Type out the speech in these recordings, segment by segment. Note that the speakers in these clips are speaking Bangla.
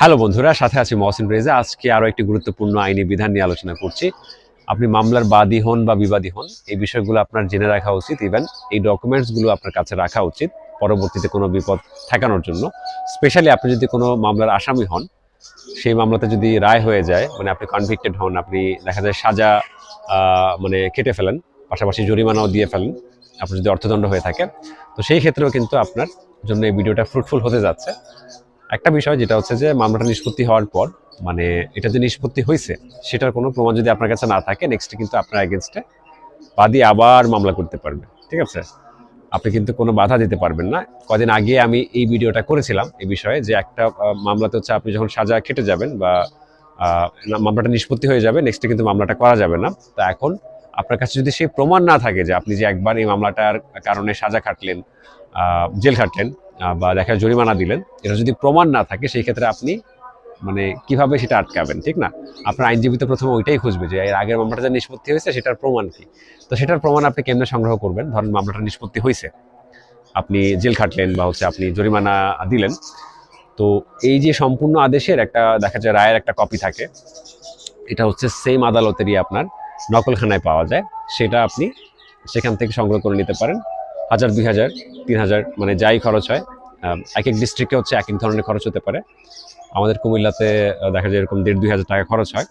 হ্যালো বন্ধুরা, সাথে আছি মহসিন রেজা। আজকে আরও একটি গুরুত্বপূর্ণ আইনি বিধান নিয়ে আলোচনা করছি। আপনি মামলার বাদী হন বা বিবাদী হন, এই বিষয়গুলো আপনার জেনে রাখা উচিত। ইভেন এই ডকুমেন্টসগুলো আপনার কাছে রাখা উচিত পরবর্তীতে কোনো বিপদ ঠেকানোর জন্য। স্পেশালি আপনি যদি কোনো মামলার আসামি হন, সেই মামলাতে যদি রায় হয়ে যায় মানে আপনি কনভিক্টেড হন, আপনি দেখা যায় সাজা মানে কেটে ফেলেন, পাশাপাশি জরিমানাও দিয়ে ফেলেন, আপনি যদি অর্থদণ্ড হয়ে থাকে তো সেই ক্ষেত্রেও কিন্তু আপনার জন্য এই ভিডিওটা ফ্রুটফুল হতে যাচ্ছে। একটা বিষয় যেটা হচ্ছে যে মামলাটা নিষ্পত্তি হওয়ার পর মানে এটা যে নিষ্পত্তি হয়েছে, সেটার কোনো প্রমাণ যদি আপনার কাছে না থাকে নেক্সট কিন্তু আপনার এগেনস্টে বাদী আবার মামলা করতে পারবে ঠিক আছে? আপনি কিন্তু কোনো বাধা দিতে পারবেন না। কদিন আগে আমি এই ভিডিওটা করেছিলাম এই বিষয়ে যে একটা মামলাতে হচ্ছে আপনি যখন সাজা খেটে যাবেন বা মামলাটা নিষ্পত্তি হয়ে যাবে নেক্সটে কিন্তু মামলাটা করা যাবে না। তা এখন আপনার কাছে যদি সেই প্রমাণ না থাকে যে আপনি যে একবার এই মামলাটার কারণে সাজা খাটলেন জেল খাটলেন বা দেখা জরিমানা দিলেন। এটা যদি প্রমাণ না থাকে, সেই ক্ষেত্রে আপনি মানে কীভাবে সেটা আটকাবেন, ঠিক না? আপনার আইনজীবী তো প্রথমে ওইটাই খুঁজবে যে, এর আগের মামলাটা যে নিষ্পত্তি হয়েছে, সেটার প্রমাণ কি? তো সেটার প্রমাণ আপনি কেমনে সংগ্রহ করবেন? ধরেন মামলাটা নিষ্পত্তি হয়েছে। আপনি জেল খাটলেন বা হচ্ছে আপনি জরিমানা দিলেন। তো এই যে সম্পূর্ণ আদেশের একটা, দেখা যায় রায়ের একটা কপি থাকে, এটা হচ্ছে সেম আদালতেরই আপনার নকলখানায় পাওয়া যায়। সেটা আপনি সেখান থেকে সংগ্রহ করে নিতে পারেন। হাজার, দুই হাজার, তিন হাজার মানে যাই খরচ হয় এক এক ডিস্ট্রিক্টে হচ্ছে এক এক ধরনের খরচ হতে পারে। আমাদের কুমিল্লাতে দেখা যায় এরকম দেড়, দুই হাজার টাকা খরচ হয়।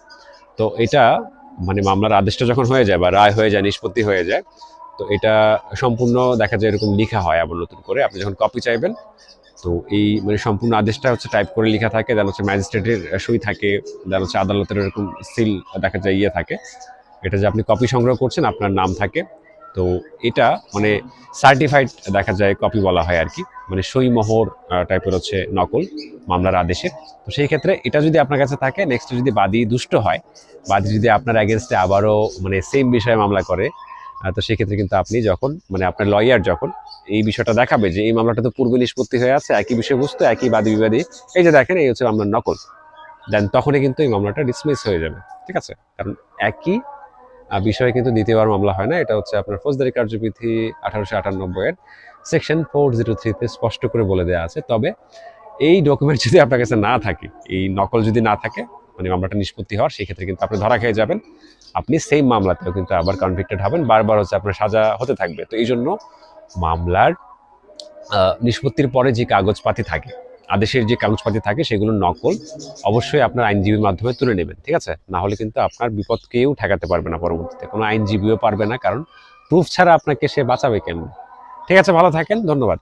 তো এটা মানে মামলার আদেশটা যখন হয়ে যায় বা রায় হয়ে যায়, নিষ্পত্তি হয়ে যায়, তো এটা সম্পূর্ণ দেখা যায় এরকম লেখা হয় আবার নতুন করে। আপনি যখন কপি চাইবেন, তো এই মানে সম্পূর্ণ আদেশটা হচ্ছে টাইপ করে লেখা থাকে দেন হচ্ছে ম্যাজিস্ট্রেটের সই থাকে দেন হচ্ছে আদালতের এরকম সিল দেখা যায় ইয়ে থাকে। এটা যে আপনি কপি সংগ্রহ করছেন, আপনার নাম থাকে তো এটা মানে সার্টিফাইড দেখা যায় কপি বলা হয় আর কি। মানে সই মোহর টাইপের হচ্ছে নকল মামলার আদেশের। তো সেই ক্ষেত্রে এটা যদি আপনার কাছে থাকে নেক্সট যদি বাদী দুষ্ট হয়, বাদী যদি আপনার অ্যাগেনস্টে আবারও মানে সেম বিষয়ে মামলা করে তো সেক্ষেত্রে কিন্তু আপনি যখন মানে আপনার লয়ার যখন এই বিষয়টা দেখাবে যে এই মামলাটা তো পূর্বে নিষ্পত্তি হয়ে আছে, একই বিষয়বস্তু, একই বাদী বিবাদী, এই যে দেখেন, এই হচ্ছে মামলার নকল। দেন তখনই কিন্তু এই মামলাটা ডিসমিস হয়ে যাবে। ঠিক আছে? কারণ একই বিষয়ে কিন্তু দ্বিতীয়বার মামলা হয় না। এটা হচ্ছে আপনার ফৌজদারি কার্যবিধি আঠারোশো আটানব্বই এর সেকশন ফোর জিরো থ্রিতে স্পষ্ট করে বলে দেওয়া আছে। তবে এই ডকুমেন্ট যদি আপনার কাছে না থাকে, এই নকল যদি না থাকে মানে মামলাটা নিষ্পত্তি হওয়ার সেই ক্ষেত্রে কিন্তু আপনি ধরা খেয়ে যাবেন। আপনি সেম মামলাতেও কিন্তু আবার কনভিক্টেড হবেন। বারবার হচ্ছে আপনার সাজা হতে থাকবে। তো এই জন্য মামলার নিষ্পত্তির পরে যে কাগজপাতি থাকে আদেশের যে কাগজপাতি থাকে সেগুলো নকল, অবশ্যই আপনার আইনজীবীর মাধ্যমে তুলে নেবেন, ঠিক আছে? না হলে কিন্তু আপনার বিপদ কেউ ঠেকাতে পারবে না পরবর্তীতে। কোনো আইনজীবীও পারবে না, কারণ প্রুফ ছাড়া আপনাকে সে বাঁচাবে কেন ঠিক আছে, ভালো থাকেন, ধন্যবাদ।